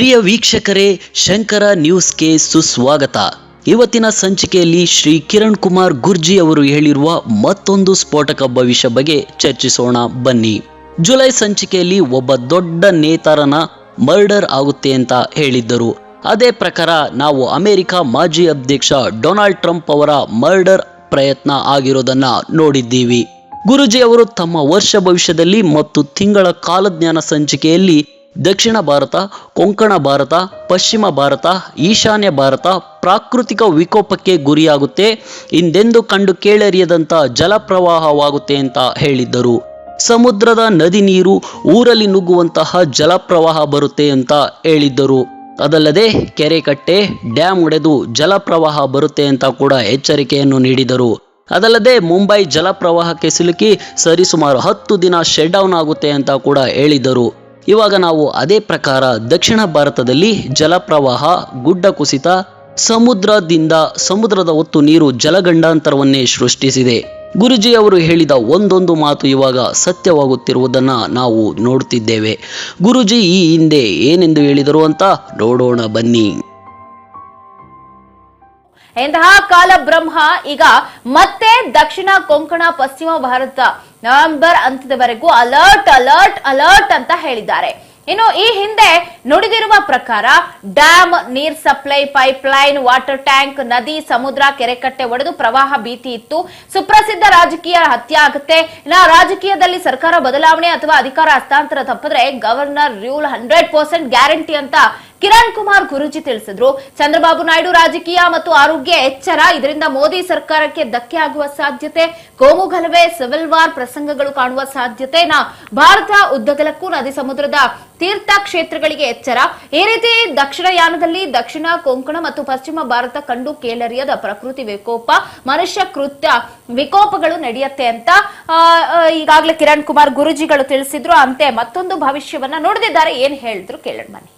ಪ್ರಿಯ ವೀಕ್ಷಕರೇ, ಶಂಕರ ನ್ಯೂಸ್ಗೆ ಸುಸ್ವಾಗತ. ಇವತ್ತಿನ ಸಂಚಿಕೆಯಲ್ಲಿ ಶ್ರೀ ಕಿರಣ್ ಕುಮಾರ್ ಗುರ್ಜಿ ಅವರು ಹೇಳಿರುವ ಮತ್ತೊಂದು ಸ್ಫೋಟಕ ಭವಿಷ್ಯ ಬಗ್ಗೆ ಚರ್ಚಿಸೋಣ, ಬನ್ನಿ. ಜುಲೈ ಸಂಚಿಕೆಯಲ್ಲಿ ಒಬ್ಬ ದೊಡ್ಡ ನೇತಾರನ ಮರ್ಡರ್ ಆಗುತ್ತೆ ಅಂತ ಹೇಳಿದ್ದರು. ಅದೇ ಪ್ರಕಾರ ನಾವು ಅಮೆರಿಕ ಮಾಜಿ ಅಧ್ಯಕ್ಷ ಡೊನಾಲ್ಡ್ ಟ್ರಂಪ್ ಅವರ ಮರ್ಡರ್ ಪ್ರಯತ್ನ ಆಗಿರೋದನ್ನ ನೋಡಿದ್ದೀವಿ. ಗುರುಜಿ ಅವರು ತಮ್ಮ ವರ್ಷ ಭವಿಷ್ಯದಲ್ಲಿ ಮತ್ತು ತಿಂಗಳ ಕಾಲಜ್ಞಾನ ಸಂಚಿಕೆಯಲ್ಲಿ ದಕ್ಷಿಣ ಭಾರತ, ಕೊಂಕಣ ಭಾರತ, ಪಶ್ಚಿಮ ಭಾರತ, ಈಶಾನ್ಯ ಭಾರತ ಪ್ರಾಕೃತಿಕ ವಿಕೋಪಕ್ಕೆ ಗುರಿಯಾಗುತ್ತೆ. ಇಂದೆಂದು ಕಂಡು ಕೇಳರಿಯದಂಥ ಜಲಪ್ರವಾಹವಾಗುತ್ತೆ ಅಂತ ಹೇಳಿದ್ದರು. ಸಮುದ್ರದ ನದಿ ನೀರು ಊರಲ್ಲಿ ನುಗ್ಗುವಂತಹ ಜಲಪ್ರವಾಹ ಬರುತ್ತೆ ಅಂತ ಹೇಳಿದ್ದರು. ಅದಲ್ಲದೆ ಕೆರೆ ಕಟ್ಟೆ ಡ್ಯಾಮ್ ಒಡೆದು ಜಲಪ್ರವಾಹ ಬರುತ್ತೆ ಅಂತ ಕೂಡ ಎಚ್ಚರಿಕೆಯನ್ನು ನೀಡಿದರು. ಅದಲ್ಲದೆ ಮುಂಬೈ ಜಲಪ್ರವಾಹಕ್ಕೆ ಸಿಲುಕಿ ಸರಿಸುಮಾರು ಹತ್ತು ದಿನ ಶೆಡ್ ಡೌನ್ ಆಗುತ್ತೆ ಅಂತ ಕೂಡ ಹೇಳಿದರು ಇವಾಗ ನಾವು ಅದೇ ಪ್ರಕಾರ ದಕ್ಷಿಣ ಭಾರತದಲ್ಲಿ ಜಲಪ್ರವಾಹ, ಗುಡ್ಡ ಕುಸಿತ, ಸಮುದ್ರದಿಂದ ಸಮುದ್ರದ ಒತ್ತು ನೀರು ಜಲಗಂಡಾಂತರವನ್ನೇ ಸೃಷ್ಟಿಸಿದೆ. ಗುರುಜಿ ಅವರು ಹೇಳಿದ ಒಂದೊಂದು ಮಾತು ಇವಾಗ ಸತ್ಯವಾಗುತ್ತಿರುವುದನ್ನು ನಾವು ನೋಡುತ್ತಿದ್ದೇವೆ ಗುರುಜಿ ಈ ಹಿಂದೆ ಏನೆಂದು ಹೇಳಿದರು ಅಂತ ನೋಡೋಣ ಬನ್ನಿ. ಇಂತಹ ಕಾಲ ಬ್ರಹ್ಮ ಈಗ ಮತ್ತೆ ದಕ್ಷಿಣ ಕೊಂಕಣ, ಪಶ್ಚಿಮ ಭಾರತ ನವೆಂಬರ್ ಅಂತ್ಯದವರೆಗೂ ಅಲರ್ಟ್ ಅಲರ್ಟ್ ಅಲರ್ಟ್ ಅಂತ ಹೇಳಿದ್ದಾರೆ. ಇನ್ನು ಈ ಹಿಂದೆ ನುಡಿದಿರುವ ಪ್ರಕಾರ ಡ್ಯಾಮ್, ನೀರ್ supply pipeline water tank, ನದಿ, ಸಮುದ್ರ, ಕೆರೆಕಟ್ಟೆ ಒಡೆದು ಪ್ರವಾಹ ಭೀತಿ ಇತ್ತು. ಸುಪ್ರಸಿದ್ಧ ರಾಜಕೀಯ ಹತ್ಯೆ ಆಗುತ್ತೆ. ಇಲ್ಲ ರಾಜಕೀಯದಲ್ಲಿ ಸರ್ಕಾರ ಬದಲಾವಣೆ ಅಥವಾ ಅಧಿಕಾರ ಹಸ್ತಾಂತರ ತಪ್ಪಿದ್ರೆ governor rule hundred percent guarantee ಅಂತ ಕಿರಣ್ ಕುಮಾರ್ ಗುರೂಜಿ ತಿಳಿಸಿದ್ರು. ಚಂದ್ರಬಾಬು ನಾಯ್ಡು ರಾಜಕೀಯ ಮತ್ತು ಆರೋಗ್ಯ ಎಚ್ಚರ. ಇದರಿಂದ ಮೋದಿ ಸರ್ಕಾರಕ್ಕೆ ಧಕ್ಕೆ ಆಗುವ ಸಾಧ್ಯತೆ, ಕೋಮು ಗಲಭೆ ಸಿವಿಲ್ ವಾರ್ ಪ್ರಸಂಗಗಳು ಕಾಣುವ ಸಾಧ್ಯತೆನ ಭಾರತ ಉದ್ದಗಲಕ್ಕೂ ನದಿ ಸಮುದ್ರದ ತೀರ್ಥ ಕ್ಷೇತ್ರಗಳಿಗೆ ಎಚ್ಚರ. ಈ ರೀತಿ ದಕ್ಷಿಣ ಯಾನದಲ್ಲಿ ದಕ್ಷಿಣ ಕೊಂಕಣ ಮತ್ತು ಪಶ್ಚಿಮ ಭಾರತ ಕಂಡು ಕೇಳರಿಯದ ಪ್ರಕೃತಿ ವಿಕೋಪ, ಮನುಷ್ಯ ಕೃತ್ಯ ವಿಕೋಪಗಳು ನಡೆಯುತ್ತೆ ಅಂತ ಈಗಾಗಲೇ ಕಿರಣ್ ಕುಮಾರ್ ಗುರುಜಿಗಳು ತಿಳಿಸಿದ್ರು. ಅಂತೆ ಮತ್ತೊಂದು ಭವಿಷ್ಯವನ್ನ ನೋಡಿದಿದ್ದಾರೆ. ಏನ್ ಹೇಳಿದ್ರು ಕೇಳೋಣ ಬನ್ನಿ.